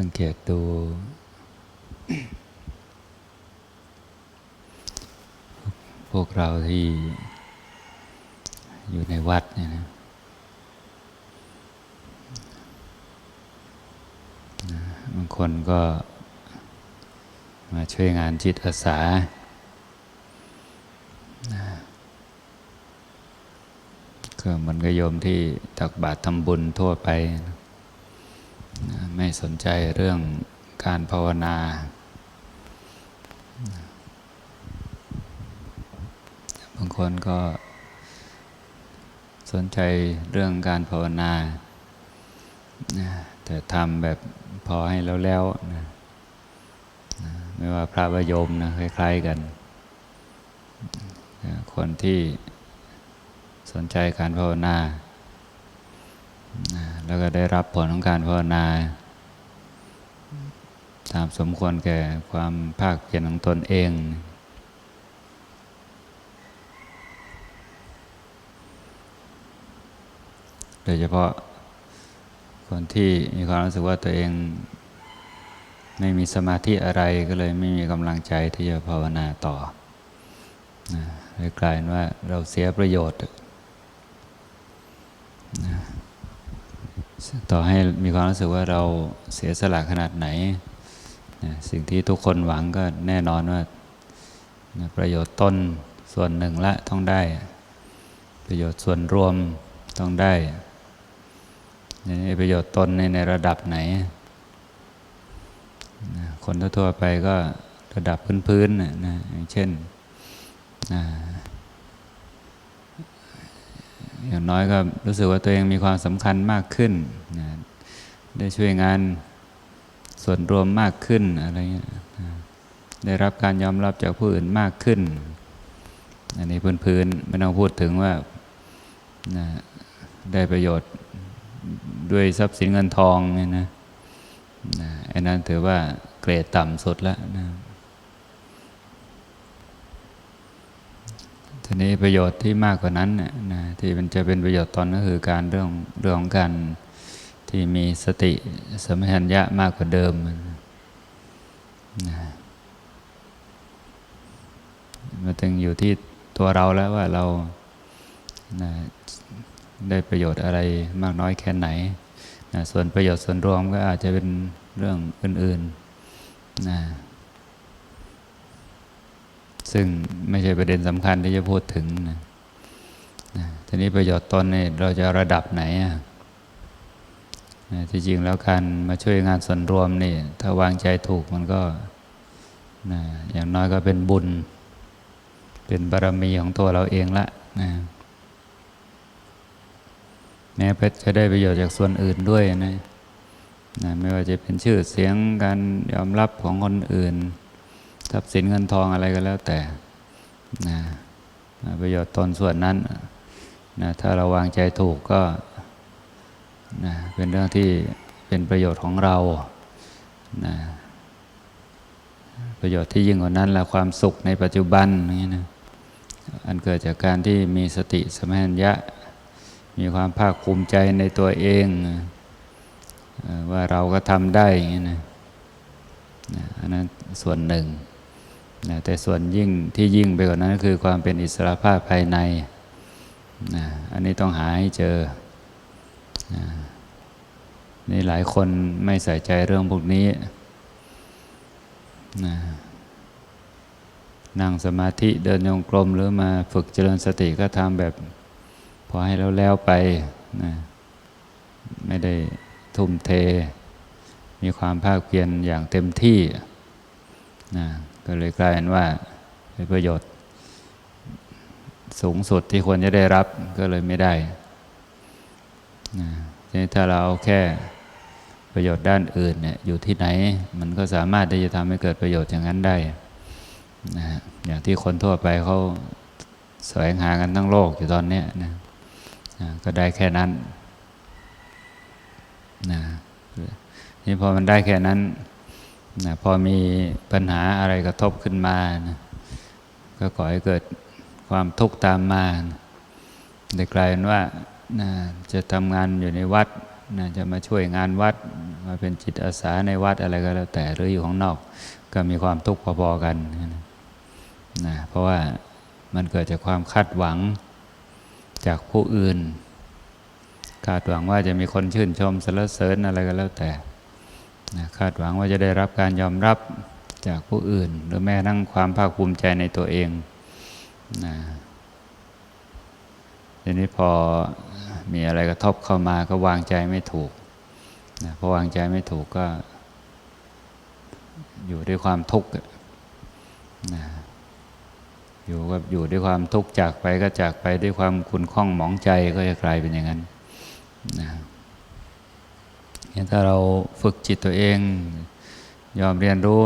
สังเกตดูพวกเราที่อยู่ในวัดเนี่ยนะบางคนก็มาช่วยงานจิตอาสา ก็เหมันก็โยมที่ตักบาตรทำบุญทั่วไปนะ ไม่สนใจเรื่องการภาวนา บางคนก็สนใจเรื่องการภาวนา แต่ทำแบบพอให้แล้วแล้วๆนะไม่ว่าพระวโยมนะคล้าย ๆกัน คนที่สนใจการภาวนา แล้วก็ได้รับผลของการภาวนา ตามสมควรแก่ความภาคเพียรของตนเอง โดยเฉพาะคนที่มีความรู้สึกว่าตัวเองไม่มีสมาธิอะไรก็เลยไม่มีกำลังใจที่จะภาวนาต่อเลยกลายเป็นว่าเราเสียประโยชน์นะ ต่อให้มีความรู้สึกว่าเราเสียสละขนาดไหน สิ่งที่ทุกคนหวังก็แน่นอนว่า ประโยชน์ต้นส่วนหนึ่งละต้องได้ ประโยชน์ส่วนรวมต้องได้นประโยชน์ตนในในระดับไหน คนทั่วๆไปก็ระดับพื้นๆนะนะอย่างเช่น อย่างน้อยก็รู้สึกว่าตัวเองมีความสำคัญมากขึ้นนะได้ช่วยงานส่วนรวมมากขึ้นอะไรเงี้ยได้รับการยอมรับจากผู้อื่นมากขึ้น อันนี้พื้นๆไม่ต้องพูดถึงว่านะได้ประโยชน์ด้วยทรัพย์สินเงินทองเนี่ยนะนะอันนั้นถือว่าเกรดต่ำสุดแล้วนะ ทีนี้ประโยชน์ที่มากกว่านั้นน่ะนะที่มันจะเป็นประโยชน์ตอนก็คือการเรื่องเรื่องของการที่มีสติสมัชัญญะมากกว่าเดิมนะมันถึงอยู่ที่ตัวเราแล้วว่าเรานะได้ประโยชน์อะไรมากน้อยแค่ไหนนะส่วนประโยชน์ส่วนรวมก็อาจจะเป็นเรื่องอื่นๆนะ ซึ่งไม่ใช่ประเด็นสำคัญที่จะพูดถึงนะทีนี้ประโยชน์ตนเนี่ยเราจะระดับไหนอะนะที่จริงแล้วการมาช่วยงานส่วนรวมนี่ถ้าวางใจถูกมันก็นะอย่างน้อยก็เป็นบุญ เป็นบารมีของตัวเราเองละนะแม้จะได้ประโยชน์จากส่วนอื่นด้วยนะนะ ไม่ว่าจะเป็นชื่อเสียงการยอมรับของคนอื่น ทรัพย์สินเงินทองอะไรก็แล้วแต่นะประโยชน์ตนส่วนนั้นนะถ้าเราวางใจถูกก็นะเป็นเรื่องที่เป็นประโยชน์ของเรานะประโยชน์ที่ยิ่งกว่านั้นละความสุขในปัจจุบันนี่นะอันเกิดจากการที่มีสติสมัญญะ มีความภาคภูมิใจในตัวเอง ว่าเราก็ทำได้อย่างนี้นะอันนั้นส่วนหนึ่ง นะแต่ส่วนยิ่งที่ยิ่งไปกว่านั้นก็คือความเป็นอิสระภาพภายในนะอันนี้ต้องหาให้เจอนะนี่หลายคนไม่ใส่ใจเรื่องพวกนี้นะนั่งสมาธิเดินโยงกลมหรือมาฝึกเจริญสติก็ทำแบบ พอให้แล้วแล้วไปนะไม่ได้ทุ่มเท มีความภาคเพียรอย่างเต็มที่นะ ก็เลยกลายเป็นว่าเป็นประโยชน์ สูงสุดที่ควรจะได้รับก็เลยไม่ได้นะทีนี้ถ้าเราเอาแค่ประโยชน์ด้านอื่นเนี่ยอยู่ที่ไหน มันก็สามารถที่จะทำให้เกิดประโยชน์อย่างนั้นได้นะอย่างที่คนทั่วไปเขาแสวงหากันทั้งโลกอยู่ตอนนี้นะนะก็ได้แค่นั้นนะนี่พอมันได้แค่นั้น นะพอมีปัญหาอะไรกระทบขึ้นมานะก็ก่อให้เกิดความทุกข์ตามมานะได้กลายเป็นว่านะจะทำงานอยู่ในวัดนะจะมาช่วยงานวัด มาเป็นจิตอาสาในวัดอะไรก็แล้วแต่หรืออยู่ข้างนอก ก็มีความทุกข์พอๆกันนะเพราะว่ามันเกิดจากความคาดหวังจากผู้อื่น คาดหวังว่าจะมีคนชื่นชมสรรเสริญอะไรก็แล้วแต่ นะคาดหวังว่าจะได้รับการยอมรับจากผู้อื่น หรือแม้ทั้งความภาคภูมิใจในตัวเองนะทีนี้พอมีอะไรกระทบเข้ามาก็วางใจไม่ถูกนะพอวางใจไม่ถูกก็ อยู่ด้วยความทุกข์นะอยู่กับอยู่ด้วยความทุกข์จากไปก็จากไปด้วยความขุ่นข้องหมองใจก็จะกลายเป็นอย่างนั้นนะ ถ้าเราฝึกจิตตัวเอง ยอมเรียนรู้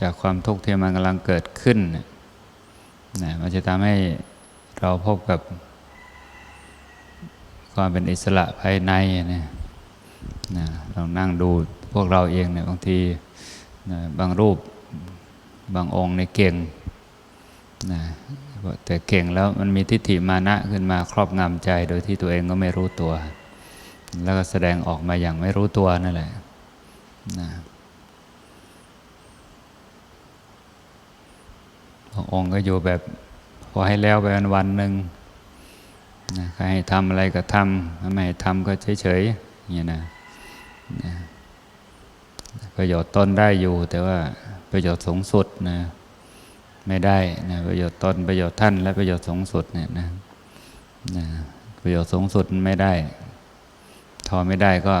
จากความทุกข์ที่มันกำลังเกิดขึ้นนะมันจะทำให้เราพบกับ ความเป็นอิสระภายในนะนะเรานั่งดูพวกเราเองเนี่ยบางทีนะบางรูปบางองค์ในเก่งนะแต่เก่งแล้วมันมีทิฏฐิมานะขึ้นมาครอบงำใจโดยที่ตัวเองก็ไม่รู้ตัว แล้วก็แสดงออกมาอย่างไม่รู้ตัวนั่นแหละนะบางองค์ก็อยู่แบบพอให้แล้วไปวันวันหนึ่งนะใครให้ทำอะไรก็ทำไม่ให้ทำก็เฉยๆอย่างนี้นะนะประโยชน์ตนได้อยู่ แต่ว่าประโยชน์สูงสุดนะไม่ได้นะประโยชน์ตนประโยชน์ท่าน และประโยชน์สูงสุดเนี่ยนะนะประโยชน์สูงสุดไม่ได้ อไม่ได้ก็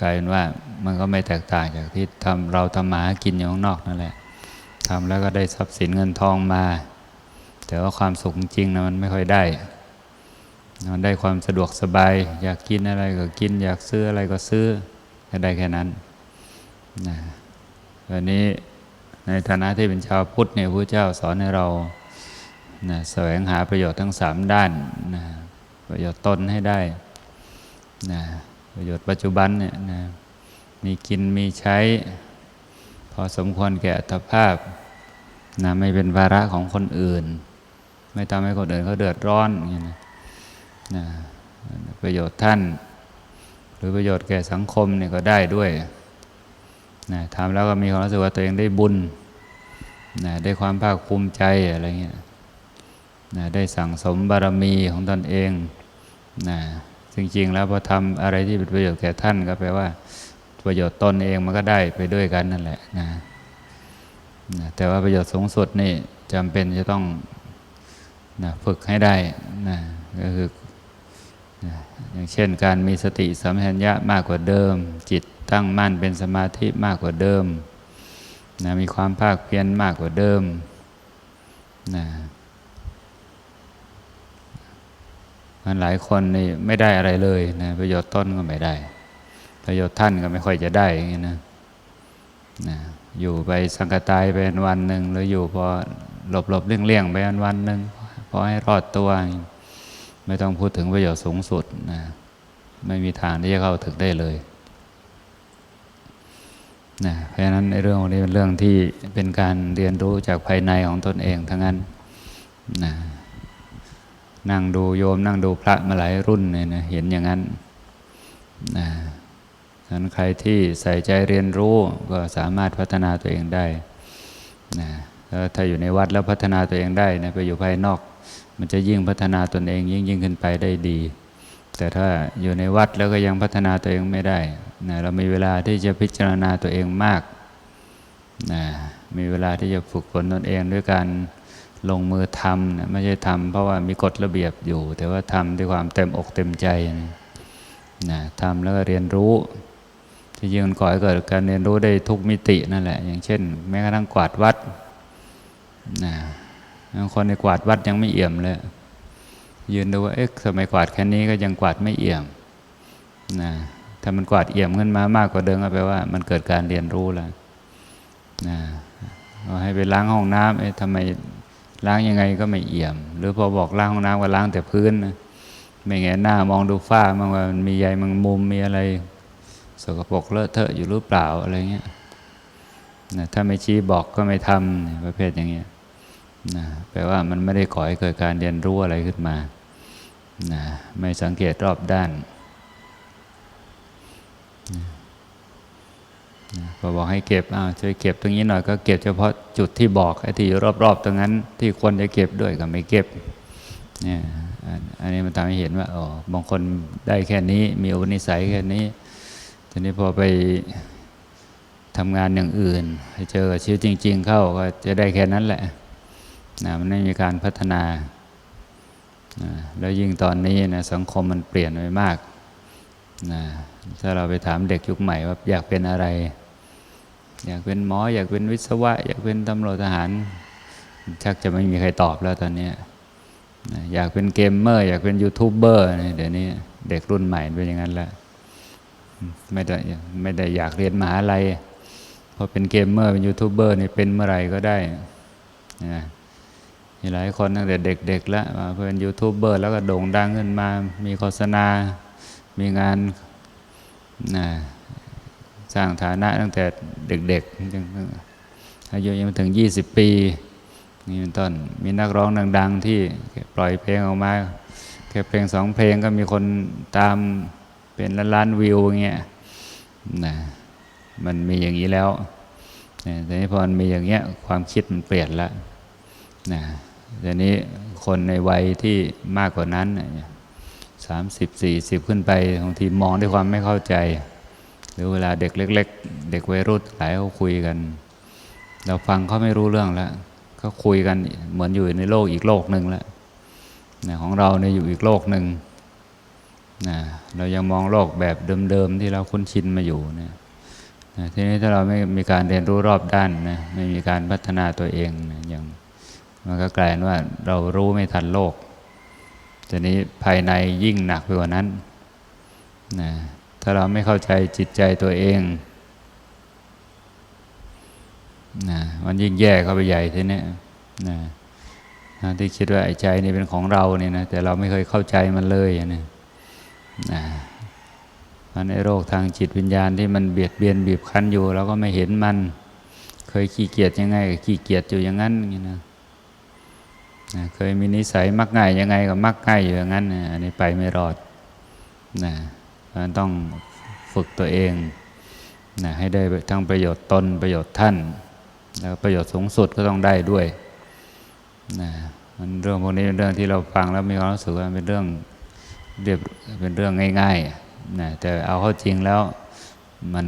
กลายเป็นว่ามันก็ไม่แตกต่างจากที่ทำเราทำหมาหากินอยู่ข้างนอกนั่นแหละทำแล้วก็ได้ทรัพย์สินเงินทองมา แต่ว่าความสุขจริงนะมันไม่ค่อยได้มันได้ความสะดวกสบาย อยากกินอะไรก็กิน อยากซื้ออะไรก็ซื้อก็ได้แค่นั้นนะวันนี้ในฐานะที่เป็นชาวพุทธเนี่ยพระเจ้าสอนให้เรานะแสวงหาประโยชน์ทั้งสามด้านนะประโยชน์ตนให้ได้นะ ประโยชน์ปัจจุบันเนี่ยนะมีกินมีใช้ พอสมควรแก่อัตภาพนะไม่เป็นภาระของคนอื่น ไม่ทำให้คนอื่นเขาเดือดร้อนอย่างนี้นะนะประโยชน์ท่าน หรือประโยชน์แก่สังคมเนี่ยก็ได้ด้วยนะทำแล้วก็มีความรู้สึกว่าตัวเองได้บุญนะได้ความภาคภูมิใจอะไรเงี้ยนะได้สั่งสมบารมีของตนเองนะ จริงๆ แล้วพอทำอะไรที่เป็นประโยชน์แก่ท่านก็แปลว่า ประโยชน์ตนเองมันก็ได้ไปด้วยกันนั่นแหละนะนะแต่ว่าประโยชน์สูงสุดนี่จำเป็นจะต้องนะฝึกให้ได้นะก็คือนะอย่างเช่นการมีสติสัมปชัญญะมากกว่าเดิม จิตตั้งมั่นเป็นสมาธิมากกว่าเดิมนะมีความภาคเพียรมากกว่าเดิมนะ มันหลายคนนี่ไม่ได้อะไรเลยนะประโยชน์ต้นก็ไม่ได้ ประโยชน์ท่านก็ไม่ค่อยจะได้อย่างนี้นะนะอยู่ไปสังกตายไปวันหนึ่งหรืออยู่พอหลบหลบเลี่ยงเลี่ยงไปวันวันหนึ่งพอให้รอดตัว ไม่ต้องพูดถึงประโยชน์สูงสุดนะไม่มีทางที่จะเข้าถึงได้เลยนะเพราะฉะนั้นในเรื่องนี้เป็นเรื่องที่เป็นการเรียนรู้จากภายในของตนเองทั้งนั้นนะ นั่งดูโยม นั่งดูพระมาหลายรุ่นเนี่ยนะเห็นอย่างนั้นนะฉะนั้นใครที่ใส่ใจเรียนรู้ก็สามารถพัฒนาตัวเองได้นะแล้วถ้าอยู่ในวัดแล้วพัฒนาตัวเองได้นะไปอยู่ภายนอก มันจะยิ่งพัฒนาตนเองยิ่งยิ่งขึ้นไปได้ดี แต่ถ้าอยู่ในวัดแล้วก็ยังพัฒนาตัวเองไม่ได้นะเรามีเวลาที่จะพิจารณาตัวเองมากนะมีเวลาที่จะฝึกฝนตนเองด้วยการ ลงมือทำนะไม่ใช่ทำเพราะว่ามีกฎระเบียบอยู่ แต่ว่าทำด้วยความเต็มอกเต็มใจนะนะทำแล้วก็เรียนรู้ที่จริงมันก่อให้เกิดการเรียนรู้ได้ทุกมิตินั่นแหละ อย่างเช่น แม้กระทั่งกวาดวัดนะบางคนในกวาดวัดยังไม่เอี่ยมเลยยืนดูว่าเอ๊ะทำไมกวาดแค่นี้ก็ยังกวาดไม่เอี่ยมนะถ้ามันกวาดเอี่ยมขึ้นมามากกว่าเดิมก็แปลว่า มันเกิดการเรียนรู้แล้วนะเราให้ไปล้างห้องน้ำเอ๊ะทำไม ล้างยังไงก็ไม่เอี่ยม หรือพอบอกล้างห้องน้ำก็ล้างแต่พื้นนะไม่แงหน้ามองดูฝ้ามันว่ามีใยมันมุมมีอะไร สกปรกเลอะเทอะอยู่หรือเปล่าอะไรเงี้ยนะถ้าไม่ชี้บอกก็ไม่ทำประเภทอย่างเงี้ยนะแปลว่ามันไม่ได้ก่อให้เกิดการเรียนรู้อะไรขึ้นมานะไม่สังเกตรอบด้านนะ พอบอกให้เก็บอ้าวช่วยเก็บตรงนี้หน่อยก็เก็บเฉพาะจุดที่บอกไอ้ที่รอบๆ ตรงนั้น ที่ควรจะเก็บด้วยก็ไม่เก็บเนี่ยอันนี้มันทำให้เห็นว่าอ๋อบางคนได้แค่นี้มีอุปนิสัยแค่นี้ทีนี้พอไปทำงานอย่างอื่นไปเจอชีวิตจริง ๆ เข้าก็จะได้แค่นั้นแหละนะมันไม่มีการพัฒนานะแล้วยิ่งตอนนี้นะสังคมมันเปลี่ยนไปมากนะถ้าเราไปถามเด็กยุคใหม่ว่าอยากเป็นอะไร อยากเป็นหมอ อยากเป็นวิศวะ อยากเป็นตำรวจทหาร ชักจะไม่มีใครตอบแล้วตอนนี้อยากเป็นเกมเมอร์ อยากเป็นยูทูบเบอร์นี่เดี๋ยวนี้เด็กรุ่นใหม่เป็นอย่างนั้นแล้วไม่ได้ไม่ได้อยากเรียนมหาลัยพอเป็นเกมเมอร์เป็นยูทูบเบอร์นี่เป็นเมื่อไรก็ได้นะมีหลายคนตั้งแต่เด็กๆแล้วมาเป็นยูทูบเบอร์แล้วก็โด่งดังขึ้นมา มีโฆษณา มีงานนะ สร้างฐานะตั้งแต่เด็กๆอายุยังไม่ถึง 20 ปีนี่เป็นต้นมีนักร้องดัง ๆ ที่ปล่อยเพลงออกมา แค่เพลงสองเพลงก็มีคนตามเป็นล้านๆวิวเงี้ยนะมันมีอย่างนี้แล้วนะแต่นี้พอมันมีอย่างเงี้ยความคิดมันเปลี่ยนแล้วนะแต่นี้คนในวัยที่มากกว่านั้นสามสิบสี่สิบขึ้นไปบางทีมองด้วยความไม่เข้าใจ หรือเวลาเด็กเล็ก ๆ เด็กวัยรุ่นหลายเขาคุยกัน เราฟังเขาไม่รู้เรื่องแล้วเขาคุยกันเหมือนอยู่ในโลกอีกโลกหนึ่งแล้วนะของเราเนี่ยอยู่อีกโลกหนึ่งนะเรายังมองโลกแบบเดิมๆที่เราคุ้นชินมาอยู่เนี่ยนะทีนี้ถ้าเราไม่มีการเรียนรู้รอบด้านนะไม่มีการพัฒนาตัวเองนะอย่างมันก็กลายว่าเรารู้ไม่ทันโลกทีนี้ภายในยิ่งหนักไปกว่านั้นนะ ถ้าเราไม่เข้าใจจิตใจตัวเองนะมันยิ่งแย่เข้าไปใหญ่ทีนี้นะที่คิดว่าไอ้ใจนี่เป็นของเราเนี่ยนะแต่เราไม่เคยเข้าใจมันเลยนะนะมันไอ้โรคทางจิตวิญญาณที่มันเบียดเบียนบีบคั้นอยู่เราก็ไม่เห็นมัน เคยขี้เกียจยังไงขี้เกียจอยู่อย่างนั้นอย่างนี้นะนะเคยมีนิสัยมักง่ายยังไงก็มักง่ายอยู่อย่างนั้นนะอันนี้ไปไม่รอดนะ มันต้องฝึกตัวเองนะให้ได้ทั้งประโยชน์ตนประโยชน์ท่าน แล้วประโยชน์สูงสุดก็ต้องได้ด้วยนะมันเรื่องพวกนี้เป็นเรื่องที่เราฟังแล้วมีความรู้สึกว่าเป็นเรื่องเรียบเป็นเรื่องง่ายๆนะแต่เอาเข้าจริงแล้วมัน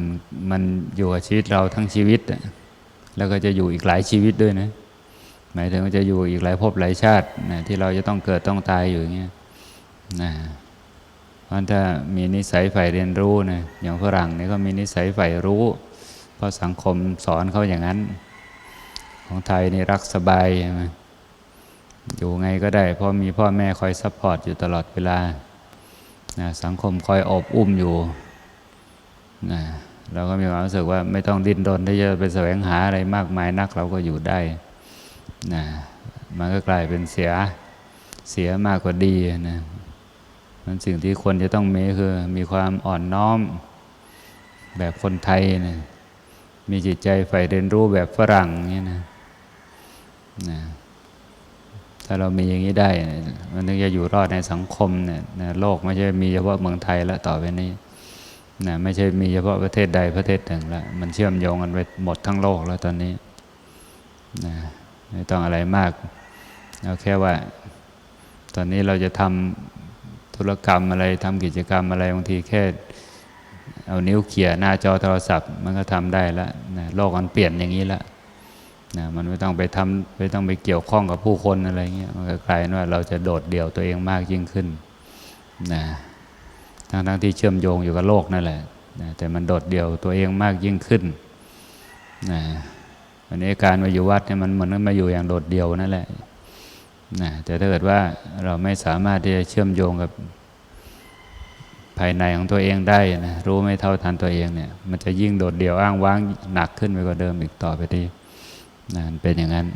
มันอยู่กับชีวิตเราทั้งชีวิต แล้วก็จะอยู่อีกหลายชีวิตด้วยนะหมายถึงว่าจะอยู่อีกหลายภพหลายชาตินะที่เราจะต้องเกิดต้องตายอยู่อย่างเงี้ยนะ เพราะถ้ามีนิสัยใฝ่เรียนรู้นะอย่างฝรั่งนี่ก็มีนิสัยใฝ่รู้ เพราะสังคมสอนเขาอย่างนั้น ของไทยนี่รักสบายใช่ไหมอยู่ไงก็ได้ เพราะมีพ่อแม่คอยซัพพอร์ตอยู่ตลอดเวลานะสังคมคอยอบอุ้มอยู่นะเราก็มีความรู้สึกว่าไม่ต้องดิ้นรนที่จะไปแสวงหาอะไรมากมายนักเราก็อยู่ได้นะมันก็กลายเป็นเสียเสียมากกว่าดีนะ มันสิ่งที่ควรจะต้องมีคือ มีความอ่อนน้อม แบบคนไทยนะมีจิตใจใฝ่เรียนรู้แบบฝรั่งนี่นะนะถ้าเรามีอย่างนี้ได้ มันถึงจะอยู่รอดในสังคมเนี่ยนะโลกไม่ใช่มีเฉพาะเมืองไทยแล้วต่อไปนี้นะไม่ใช่มีเฉพาะประเทศใดประเทศหนึ่งแล้วมันเชื่อมโยงกันไปหมดทั้งโลกแล้วตอนนี้นะไม่ต้องอะไรมาก เอาแค่ว่า ตอนนี้เราจะทำ ธุรกรรมอะไรทำกิจกรรมอะไรบางทีแค่เอานิ้วเขี่ยหน้าจอโทรศัพท์ มันก็ทำได้แล้วนะโลกมันเปลี่ยนอย่างนี้ล้วนะมันไม่ต้องไปทำไม่ต้องไปเกี่ยวข้องกับผู้คนอะไรเงี้ยมันก็กลายเนว่าเราจะโดดเดี่ยวตัวเองมากยิ่งขึ้นนะทั้งทั้งที่เชื่อมโยงอยู่กับโลกนั่นแหละนะแต่มันโดดเดี่ยวตัวเองมากยิ่งขึ้นนะวันนี้การมาอยู่วัดเนี่ยมันเหมือนมาอยู่อย่างโดดเดี่ยวนั่นแหละ นะแต่ถ้าเกิดว่าเราไม่สามารถที่จะเชื่อมโยงกับภายในของตัวเองได้นะรู้ไม่เท่าทันตัวเองเนี่ย มันจะยิ่งโดดเดี่ยวอ้างว้างหนักขึ้นไปกว่าเดิมอีกต่อไปทีนะเป็นอย่างนั้น